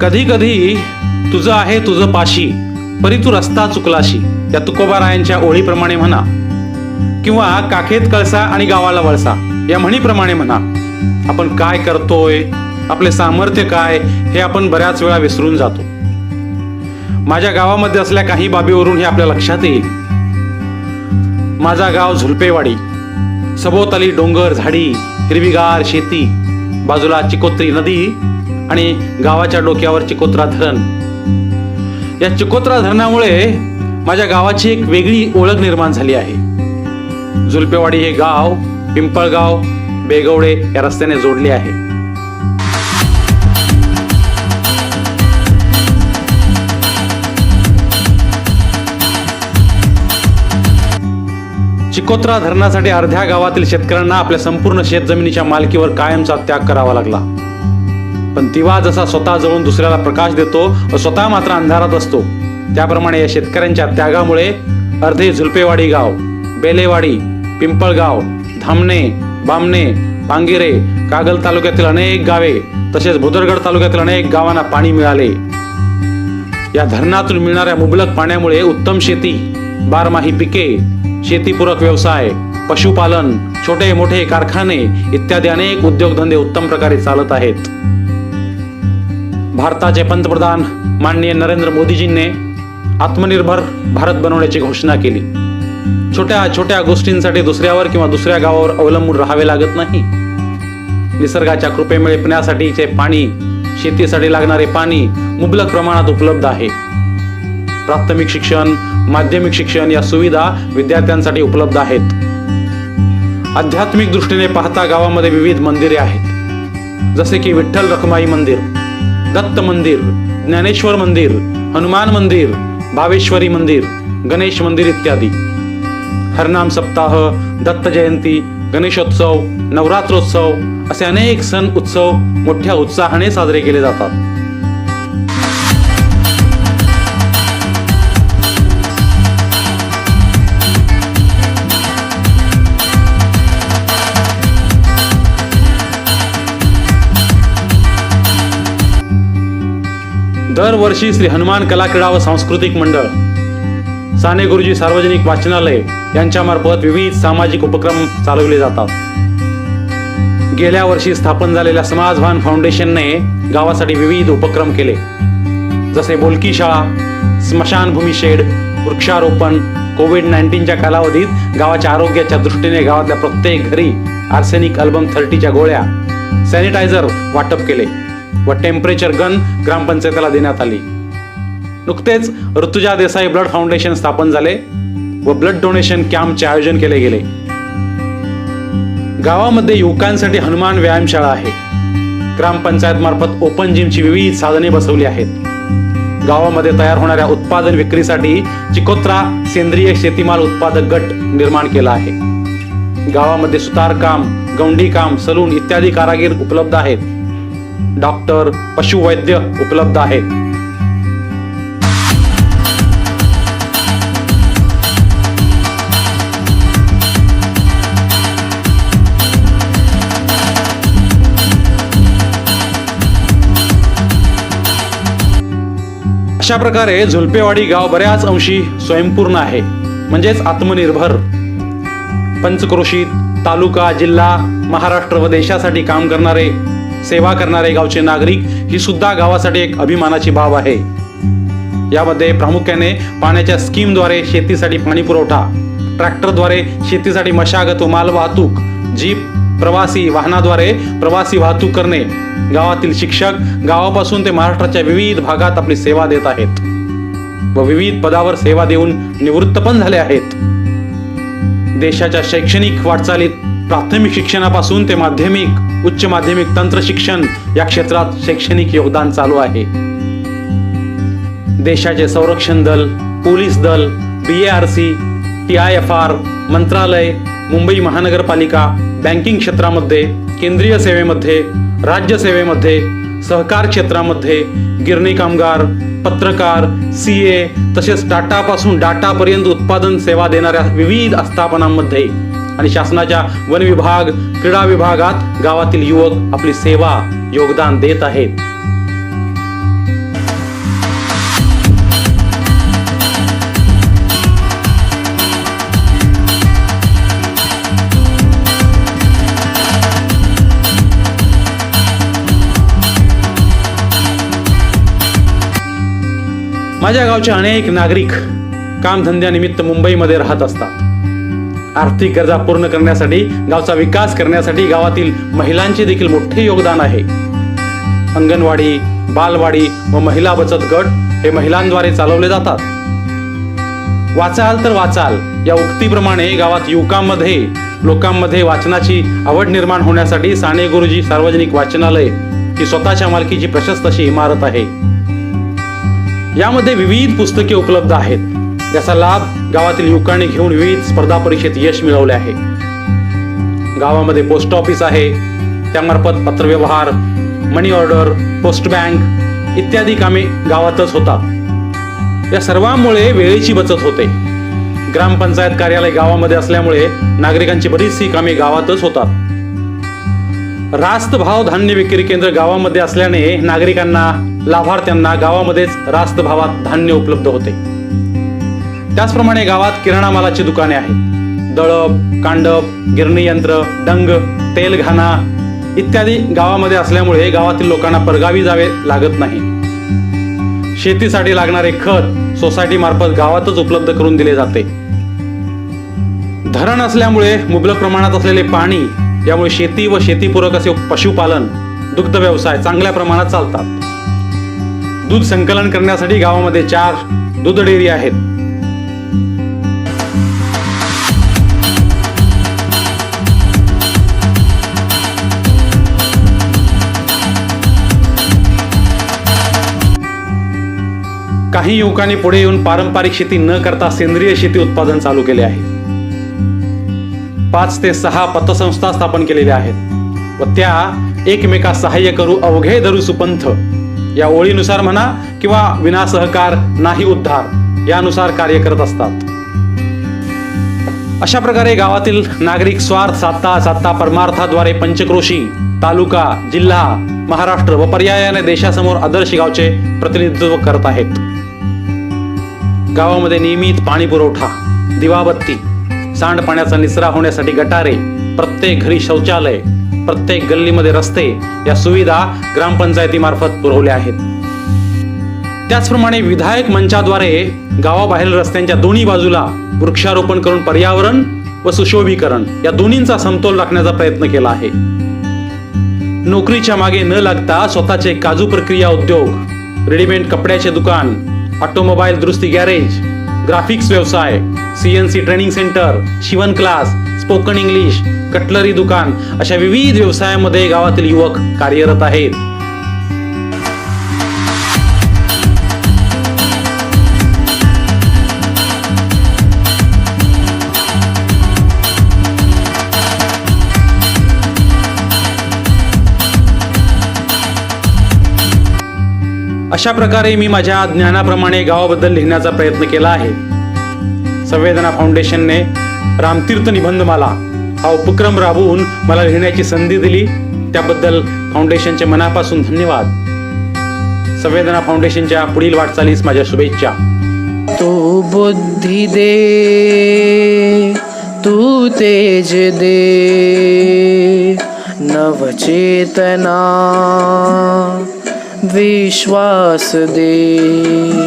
कधी कधी तुझं आहे तुझं पाशी परी तू रस्ता चुकलाशी. या तुकोबारायांच्या ओळीप्रमाणे म्हणा किंवा काखेत कळसा आणि गावाला वळसा या म्हणीप्रमाणे म्हणा. आपण काय करतोय आपले सामर्थ्य काय हे आपण बऱ्याच वेळा विसरून जातो. माझ्या गावामध्ये असल्या काही बाबीवरून हे आपल्या लक्षात येईल. माझा गाव झुलपेवाडी. सभोवताली डोंगर झाडी हिरवीगार शेती बाजूला चिकोत्री नदी आणि गावाच्या डोक्यावर चिकोत्रा धरण. या चिकोत्रा धरणामुळे माझ्या गावाची एक वेगळी ओळख निर्माण झाली आहे. झुलपेवाडी हे गाव पिंपळगाव बेगवडे या रस्त्याने जोडले आहे. चिकोत्रा धरणासाठी अर्ध्या गावातील शेतकऱ्यांना आपल्या संपूर्ण शेतजमिनीच्या मालकीवर कायमचा त्याग करावा लागला. पण दिवा जसा स्वतः जळून दुसऱ्याला प्रकाश देतो व स्वतः मात्र अंधारात असतो. त्याप्रमाणे या शेतकऱ्यांच्या त्यागामुळे अर्धे झुलपेवाडी गाव बेलेवाडी पिंपळगाव धामणे बामणे पांगिरे कागल तालुक्यातील अनेक गावे तसेच भुदरगड तालुक्यातील अनेक गावांना पाणी मिळाले. या धरणातून मिळणाऱ्या मुबलक पाण्यामुळे उत्तम शेती बारमाही पिके शेतीपूरक व्यवसाय पशुपालन छोटे मोठे कारखाने इत्यादी अनेक उद्योगधंदे उत्तम प्रकारे चालत आहेत. भारताचे पंतप्रधान माननीय नरेंद्र मोदीजींनी आत्मनिर्भर भारत बनवण्याची घोषणा केली. छोट्या छोट्या गोष्टींसाठी दुसऱ्यावर किंवा दुसऱ्या गावावर अवलंबून राहावे लागत नाही. निसर्गाच्या कृपेमुळे पिण्यासाठीचे पाणी शेतीसाठी लागणारे पाणी मुबलक प्रमाणात उपलब्ध आहे. प्राथमिक शिक्षण माध्यमिक शिक्षण या सुविधा विद्यार्थ्यांसाठी उपलब्ध आहेत. आध्यात्मिक दृष्टीने पाहता गावामध्ये विविध मंदिरे आहेत. जसे की विठ्ठल रखमाई मंदिर दत्त मंदिर ज्ञानेश्वर मंदिर हनुमान मंदिर भावेश्वरी मंदिर गणेश मंदिर इत्यादी. हरनाम सप्ताह दत्त जयंती गणेशोत्सव नवरात्रोत्सव असे अनेक सण उत्सव मोठ्या उत्साहाने साजरे केले जातात. दरवर्षी श्री हनुमान कला क्रीडा व सांस्कृतिक मंडळ साने गुरुजी सार्वजनिक वाचनालय यांच्यामार्फत विविध सामाजिक उपक्रम चालवले जातात. गेल्या वर्षी स्थापन झालेल्या समाजभान फाउंडेशनने गावासाठी विविध उपक्रम केले. जसे बोलकी शाळा स्मशानभूमी शेड वृक्षारोपण कोविड नाईन्टीनच्या कालावधीत गावाच्या आरोग्याच्या दृष्टीने गावातल्या प्रत्येक घरी आर्सेनिक अल्बम थर्टीच्या गोळ्या सॅनिटायझर वाटप केले. व टेम्परेचर गन ग्रामपंचायतीला देण्यात आली. नुकतेच ऋतुजा देसाई ब्लड फाउंडेशन स्थापन झाले व ब्लड डोनेशन कॅम्पचे आयोजन केले गेले. गावामध्ये युवकांसाठी हनुमान व्यायामशाळा आहे. ग्रामपंचायत मार्फत ओपन जिमची विविध साधने बसवली आहेत. गावामध्ये तयार होणाऱ्या उत्पादन विक्रीसाठी चिकोत्रा सेंद्रिय शेतीमाल उत्पादक गट निर्माण केला आहे. गावामध्ये सुतारकाम गौंडी काम सलून इत्यादी कारागीर उपलब्ध आहेत. डॉक्टर पशुवैद्य उपलब्ध आहेत अशा प्रकारे झुलपेवाडी गाव बऱ्याच अंशी स्वयंपूर्ण आहे. म्हणजेच आत्मनिर्भर. पंचक्रोशीत तालुका जिल्हा महाराष्ट्र व देशासाठी काम करणारे सेवा करणारे गावचे नागरिक ही सुद्धा गावासाठी एक अभिमानाची बाब आहे. यामध्ये प्रामुख्याने पाण्याच्या स्कीमद्वारे शेतीसाठी पाणी पुरवठा ट्रॅक्टरद्वारे शेतीसाठी मशागत व माल वाहतूक जीप प्रवासी वाहनाद्वारे प्रवासी वाहतूक करणे. गावातील शिक्षक गावापासून ते महाराष्ट्राच्या विविध भागात आपली सेवा देत आहेत व विविध पदावर सेवा देऊन निवृत्त पण झाले आहेत. देशाच्या शैक्षणिक वाटचालीत प्राथमिक शिक्षणापासून ते माध्यमिक उच्च माध्यमिक तंत्र शिक्षण या क्षेत्रात शैक्षणिक योगदान चालू आहे. देशाचे संरक्षण दल पोलीस दल B R C T I F R मंत्रालय मुंबई महानगरपालिका बँकिंग क्षेत्रामध्ये केंद्रीय सेवेमध्ये राज्य सेवेमध्ये सहकार क्षेत्रामध्ये गिरणी कामगार पत्रकार सी ए तसेच टाटापासून डाटापर्यंत उत्पादन सेवा देणाऱ्या विविध आस्थापनांमध्ये. आणि शासनाच्या वन विभाग क्रीडा विभागात गावातील युवक आपली सेवा योगदान देत आहेत. माझ्या गावचे अनेक नागरिक कामधंद्यानिमित्त मुंबईमध्ये राहत असतात. आर्थिक गरजा पूर्ण करण्यासाठी गावचा विकास करण्यासाठी गावातील महिलांचे देखील मोठे योगदान आहे. अंगणवाडी बालवाडी व महिला बचत गट हे महिलांद्वारे चालवले जातात. वाचाल तर वाचाल या उक्तीप्रमाणे गावात युवकांमध्ये लोकांमध्ये वाचनाची आवड निर्माण होण्यासाठी साने गुरुजी सार्वजनिक वाचनालय ही स्वतःच्या मालकीची प्रशस्त अशी इमारत आहे. यामध्ये विविध पुस्तके उपलब्ध आहेत. याचा लाभ गावातील युवकांनी घेऊन विविध स्पर्धा परीक्षेत यश मिळवले आहे. गावामध्ये पोस्ट ऑफिस आहे. त्यामार्फत पत्रव्यवहार मनी ऑर्डर पोस्ट बँक इत्यादी कामे गावातच होतात. या सर्वांमुळे वेळेची बचत होते. ग्रामपंचायत कार्यालय गावामध्ये असल्यामुळे नागरिकांची बरीचशी कामे गावातच होतात. रास्त भाव धान्य विक्री केंद्र गावामध्ये असल्याने नागरिकांना लाभार्थ्यांना गावामध्येच रास्त भावात धान्य उपलब्ध होते. त्याचप्रमाणे गावात किराणा मालाची दुकाने आहेत. दळप कांडप गिरणी यंत्र डंग तेलघाना इत्यादी गावामध्ये असल्यामुळे गावातील लोकांना परगावी जावे लागत नाही. शेतीसाठी लागणारे खत सोसायटी मार्फत गावातच उपलब्ध करून दिले जाते. धरण असल्यामुळे मुबलक प्रमाणात असलेले पाणी यामुळे शेती व शेतीपूरक असे पशुपालन दुग्ध व्यवसाय चांगल्या प्रमाणात चालतात. दूध संकलन करण्यासाठी गावामध्ये चार दूध डेअरी आहेत. काही युवकांनी पुढे येऊन पारंपरिक शेती न करता सेंद्रिय शेती उत्पादन चालू केले आहे. पाच ते सहा पतसंस्था स्थापन केलेल्या आहेत व त्या एकमेका सहाय्य करू अवघे धरू सुपंथ. या ओळीनुसार म्हणा किंवा विना सहकार नाही उद्धार यानुसार कार्य करत असतात. अशा प्रकारे गावातील नागरिक स्वार्थ साधता साधता परमार्थाद्वारे पंचक्रोशी तालुका जिल्हा महाराष्ट्र व पर्यायाने देशासमोर आदर्श गावचे प्रतिनिधित्व करत आहेत. गावामध्ये नियमित पाणी पुरवठा दिवाबत्ती सांडपाण्याचा निचरा होण्यासाठी गटारे प्रत्येक घरी शौचालय प्रत्येक गल्लीमध्ये रस्ते या सुविधा ग्रामपंचायतीमार्फत पुरवल्या आहेत. त्याचप्रमाणे विधायक मंचाद्वारे गावाबाहेर रस्त्यांच्या दोन्ही बाजूला वृक्षारोपण करून पर्यावरण व सुशोभीकरण या दोन्हींचा समतोल राखण्याचा प्रयत्न केला आहे. नोकरीच्या मागे न लागता स्वतःचे काजू प्रक्रिया उद्योग रेडीमेड कपड्याचे दुकान ऑटोमोबाईल दुरुस्ती गॅरेज ग्राफिक्स व्यवसाय सीएनसी ट्रेनिंग सेंटर शिवण क्लास स्पोकन इंग्लिश कटलरी दुकान अशा विविध व्यवसायामध्ये गावातील युवक कार्यरत आहेत. अशा प्रकारे मी माझ्या ज्ञानाप्रमाणे गावाबद्दल लिहिण्याचा प्रयत्न केला आहे. संवेदना फाउंडेशनने रामतीर्थ निबंधमाला हा उपक्रम राबवून मला लिहिण्याची संधी दिली. त्याबद्दल फाउंडेशनचे मनापासून धन्यवाद. संवेदना फाउंडेशनच्या पुढील वाटचालीस माझ्या शुभेच्छा. तू बुद्धि दे तू तेज दे नवचेतना विश्वास दे।